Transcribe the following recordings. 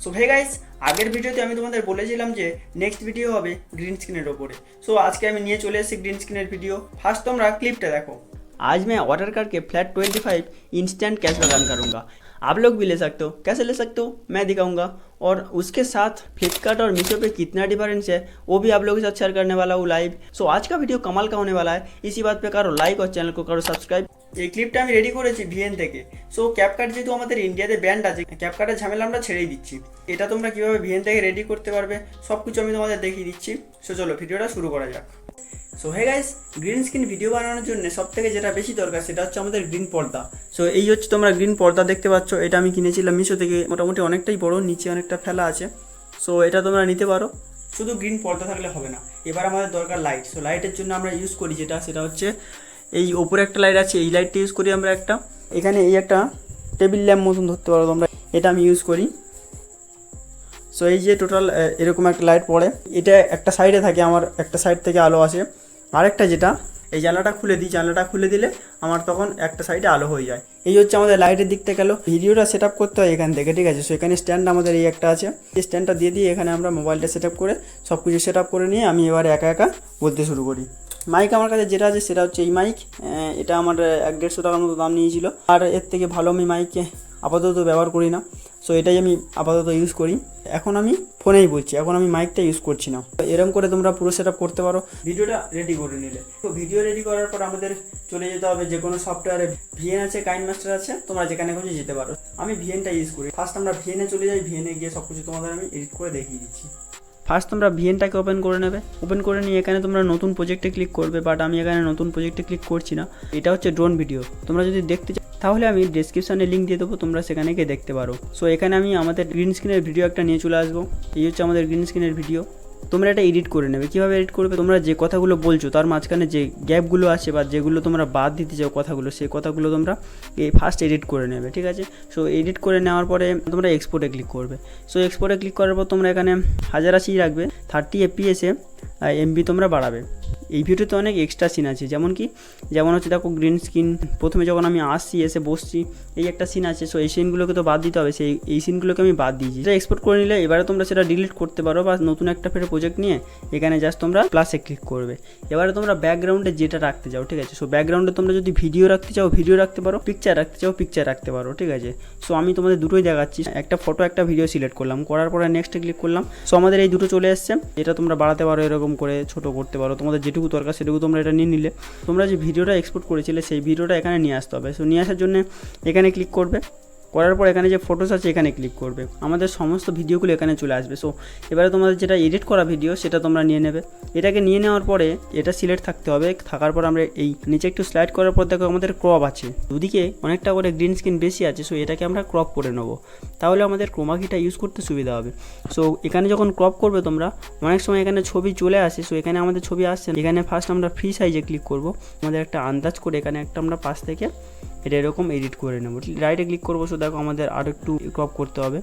So hey guys আগের ভিডিওতে আমি তোমাদের বলেছিলাম যে নেক্সট ভিডিও হবে গ্রিন স্ক্রিনের ওপরে সো আজকে আমি নিয়ে চলে এসেছি গ্রিন স্ক্রিনের ভিডিও ফার্স্ট তোমরা ক্লিপটা देखो आज मैं वाटर कार्ड के फ्लैट 25 इंस्टेंट कैशबैक अर्न करूंगा आप लोग भी ले सकते हो कैसे ले सकते हो मैं दिखाऊंगा और उसके साथ फ्लिपकार्ट और मीशो पे कितना डिफरेंस है वो भी आप लोगों के साथ शेयर करने वाला हूँ लाइव सो आज का वीडियो कमाल का होने वाला है इसी बात पे करो लाइक और চ্যানেল को करो সাবস্ক্রাইব এই ক্লিপটা আমি রেডি করেছি ভিএন থেকে। সো ক্যাপকাট যেহেতু আমাদের ইন্ডিয়াতে ব্যান্ড আছে ক্যাপকাটের ঝামেলা আমরা ছেড়েই দিচ্ছি। এটা তোমরা কীভাবে ভিএন থেকে রেডি করতে পারবে সব কিছু আমি তোমাদের দেখিয়ে দিচ্ছি। সো চলো, ভিডিওটা শুরু করা যাক। So hey guys green screen video বানানোর জন্য সব থেকে যেটা বেশি দরকার, সেটা হচ্ছে আমাদের গ্রিন পর্দা। সো এই হচ্ছে তোমরা গ্রিন পর্দা দেখতে পাচ্ছ। এটা আমি কিনেছিলাম মিশো থেকে, মোটামুটি অনেকটাই বড়, নিচে অনেকটা ফেলা আছে। সো এটা তোমরা নিতে পারো। শুধু গ্রিন পর্দা থাকলে হবে না। এবার আমাদের দরকার লাইট সো লাইটের জন্য আমরা ইউজ করি যেটা, সেটা হচ্ছে এই ওপরে একটা লাইট আছে, এই লাইটটা ইউজ করি আমরা একটা। এখানে এই একটা টেবিল ল্যাম্প মতন ধরতে পারো তোমরা, এটা আমি ইউজ করি। সো এই যে টোটাল এরকম একটা লাইট পড়ে। এটা একটা সাইডে থাকে, আমার একটা সাইড থেকে আলো আসে। আরেকটা যেটা, এই জানলাটা খুলে দিই, জানলাটা খুলে দিলে আমার তখন একটা সাইডে আলো হয়ে যায়। এই হচ্ছে আমাদের লাইটের দিকটা গেল। ভিডিওটা সেট করতে হয় এখান থেকে, ঠিক আছে? সো এখানে স্ট্যান্ড আমাদের এই একটা আছে। এই স্ট্যান্ডটা দিয়ে দিয়ে এখানে আমরা মোবাইলটা সেট করে সব কিছু সেট করে নিয়ে আমি এবার একা একা বলতে শুরু করি। মাইক আমার কাছে যেটা আছে সেটা হচ্ছে এই মাইক এটা আমার এক দেড়শো টাকার মতো দাম নিয়েছিল। আর এর থেকে ভালো আমি মাইকে আপাতত ব্যবহার করি না। সো এটাই আমি আপাতত ইউজ করি। এখন আমি ফোনেই বলছি, এখন আমি মাইকটা ইউজ করছি না। তো এরকম করে তোমরা পুরো সেট করতে পারো। ভিডিওটা রেডি করে নিলে। তো ভিডিও রেডি করার পর আমাদের চলে যেতে হবে যে কোনো সফটওয়্যারে ভিএন আছে কাইন মাস্টার আছে, তোমরা যেখানে খুঁজে যেতে পারো। আমি ভিএনটা ইউজ করি। ফার্স্ট আমরা ভিএনে চলে যাই ভিএনে গিয়ে সব কিছু তোমাদের আমি এডিট করে দেখিয়ে দিচ্ছি। ফার্স্ট তোমরা ভিএনটাকে ওপেন করে নেবে। ওপেন করে নিয়ে এখানে তোমরা নতুন প্রজেক্টে ক্লিক করবে বাট আমি এখানে নতুন প্রজেক্টে ক্লিক করছি না। এটা হচ্ছে ড্রোন ভিডিও তোমরা যদি দেখতে চাও তাহলে আমি ডিসক্রিপশানে লিঙ্ক দিয়ে দেবো, তোমরা সেখানে গিয়ে দেখতে পারো। সো এখানে আমি আমাদের গ্রিন স্ক্রিনের ভিডিও একটা নিয়ে চলে আসব। এই হচ্ছে আমাদের গ্রিন স্ক্রিনের ভিডিও তোমরা এটা এডিট করে নেবে। কীভাবে এডিট করবে? তোমরা যে কথাগুলো বলছো, তার মাঝখানে যে গ্যাপগুলো আছে বা যেগুলো তোমরা বাদ দিতে চাও কথাগুলো, সেই কথাগুলো তোমরা এই ফার্স্ট এডিট করে নেবে, ঠিক আছে? সো এডিট করে নেওয়ার পরে তোমরা এক্সপোর্টে ক্লিক করবে। সো এক্সপোর্টে ক্লিক করার পর তোমরা এখানে হাজার আশি রাখবে থার্টি এপিএসে এমবি তোমরা বাড়াবে। এই ভিডিওতে অনেক এক্সট্রা সিন আছে। যেমন কি, যেমন হচ্ছে দেখো গ্রিন স্ক্রিন প্রথমে যখন আমি আসছি, এসে বসছি, এই একটা সিন আছে। সো এই সিনগুলোকে তো বাদ দিতে হবে। সেই, এই সিনগুলোকে আমি বাদ দিয়েছি। সেটা এক্সপোর্ট করে নিলে এবারে তোমরা সেটা ডিলিট করতে পারো বা নতুন একটা ফের প্রজেক্ট নিয়ে এখানে জাস্ট তোমরা প্লাসে ক্লিক করবে। এবারে তোমরা ব্যাকগ্রাউন্ডে যেটা রাখতে চাও, ঠিক আছে? সো ব্যাকগ্রাউন্ডে তোমরা যদি ভিডিও রাখতে চাও ভিডিও রাখতে পারো পিকচার রাখতে চাও পিকচার রাখতে পারো, ঠিক আছে? সো আমি তোমাদের দুটোই দেখাচ্ছি। একটা ফটো একটা ভিডিও সিলেক্ট করলাম। করার পরে নেক্সটে ক্লিক করলাম। সো আমাদের এই দুটো চলে এসছে। এটা তোমরা বাড়াতে পারো এরকম করে, ছোট করতে পারো। তোমাদের যেটুকু দরকার সেটুকু তোমরা এটা নিয়ে নিলে। তোমরা যে ভিডিওটা এক্সপোর্ট করেছিলে সেই ভিডিওটা এখানে নিয়ে আসতে হবে। সো নিয়ে আসার জন্য এখানে ক্লিক করবে। করার পর এখানে যে ফটোস আছে, এখানে ক্লিক করবে। আমাদের সমস্ত ভিডিওগুলো এখানে চলে আসবে। সো এবারে তোমাদের যেটা এডিট করা ভিডিও সেটা তোমরা নিয়ে নেবে। এটাকে নিয়ে নেওয়ার পরে এটা সিলেক্ট থাকতে হবে। থাকার পর আমরা এই নিচে একটু স্লাইড করার পর দেখো আমাদের ক্রপ আছে। দুদিকে অনেকটা করে গ্রিন স্ক্রিন বেশি আছে সো এটাকে আমরা ক্রপ করে নেব। তাহলে আমাদের ক্রোমাকিটা ইউজ করতে সুবিধা হবে। সো এখানে যখন ক্রপ করবে তোমরা, অনেক সময় এখানে ছবি চলে আসে সো এখানে আমাদের ছবি আসছে। এখানে ফার্স্ট আমরা ফ্রি সাইজে ক্লিক করব। আমাদের একটা আন্দাজ করে এখানে একটা আমরা পাশ থেকে এটা এরকম এডিট করে নেব। রাইটে ক্লিক করব সো দেখো আমাদের আর একটু ক্রপ করতে হবে।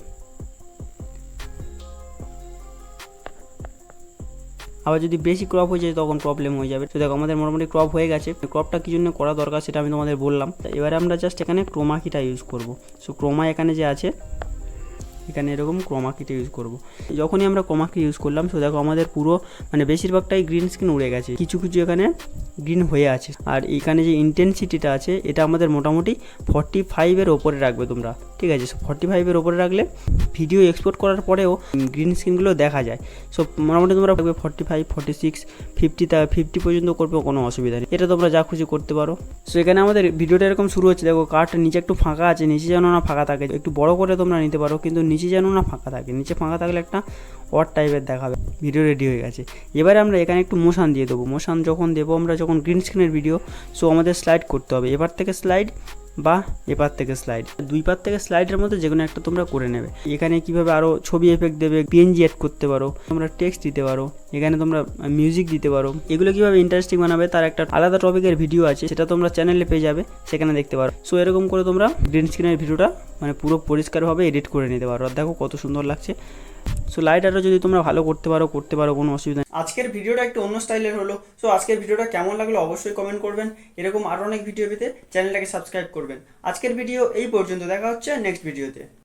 আবার যদি বেশি ক্রপ হয়ে যায় তখন প্রবলেম হয়ে যাবে। তো দেখো আমাদের মোটামুটি ক্রপ হয়ে গেছে। ক্রপটা কী জন্য করা দরকার সেটা আমি তোমাদের বললাম। এবারে আমরা জাস্ট এখানে ক্রোমাকিটা ইউজ করব। সো ক্রোমা এখানে যে আছে এখানে এরকম ক্রমাকিটা ইউজ করব। যখনই আমরা ক্রমাকি ইউজ করলাম সো দেখো আমাদের পুরো মানে বেশিরভাগটাই গ্রিন স্ক্রিন উড়ে গেছে। কিছু কিছু এখানে গ্রিন হয়ে আছে। আর এখানে যে ইন্টেন্সিটিটা আছে, এটা আমাদের মোটামুটি ফর্টি ফাইভের ওপরে রাখবে তোমরা। ঠিক আছে সো ফর্টি ফাইভের ওপরে রাখলে ভিডিও এক্সপোর্ট করার পরেও গ্রিন স্ক্রিনগুলো দেখা যায়। সো মোটামুটি তোমরা রাখবে forty five forty six fifty তা ফিফটি পর্যন্ত করবে, কোনো অসুবিধা নেই। এটা তোমরা যা খুশি করতে পারো। সো এখানে আমাদের ভিডিওটা এরকম শুরু হচ্ছে। দেখো কার্ডটা নিচে একটু ফাঁকা আছে, নিচে যেন না ফাঁকা থাকে। একটু বড় করে তোমরা নিতে পারো, কিন্তু নিচে যেন না ফাঁকা থাকে। নিচে ফাঁকা থাকলে একটা ওয়ার টাইপের দেখাবে। ভিডিও রেডি হয়ে গেছে। এবারে আমরা এখানে একটু মোশান দিয়ে দেবো। মোশান যখন দেবো, আমরা যখন গ্রিন স্ক্রিনের ভিডিও সো আমাদের স্লাইড করতে হবে। এবার থেকে স্লাইড বা এপার থেকে স্লাইড দুই পার থেকে স্লাইডের মধ্যে যে কোনো একটা তোমরা করে নেবে। এখানে কীভাবে আরও ছবি এফেক্ট দেবে পিএনজি অ্যাড করতে পারো, তোমরা টেক্সট দিতে পারো, এখানে তোমরা মিউজিক দিতে পারো। এগুলো কীভাবে ইন্টারেস্টিং বানাবে তার একটা আলাদা টপিকের ভিডিও আছে, সেটা তোমরা চ্যানেলে পেয়ে যাবে, সেখানে দেখতে পারো। সো এরকম করে তোমরা গ্রিন স্ক্রিনের ভিডিওটা মানে পুরো পরিষ্কারভাবে এডিট করে নিতে পারো। আর দেখো কত সুন্দর লাগছে। সো লাইটারও যদি তোমরা ভালো করতে পারো করতে পারো, কোনো অসুবিধা নেই। আজকের ভিডিওটা একটু অন্য স্টাইলের হলো। সো আজকের ভিডিওটা কেমন লাগল অবশ্যই কমেন্ট করবেন। এরকম আরও অনেক ভিডিও পেতে চ্যানেলটাকে সাবস্ক্রাইব করবেন। আজকের ভিডিও এই পর্যন্ত। দেখা হচ্ছে নেক্সট ভিডিওতে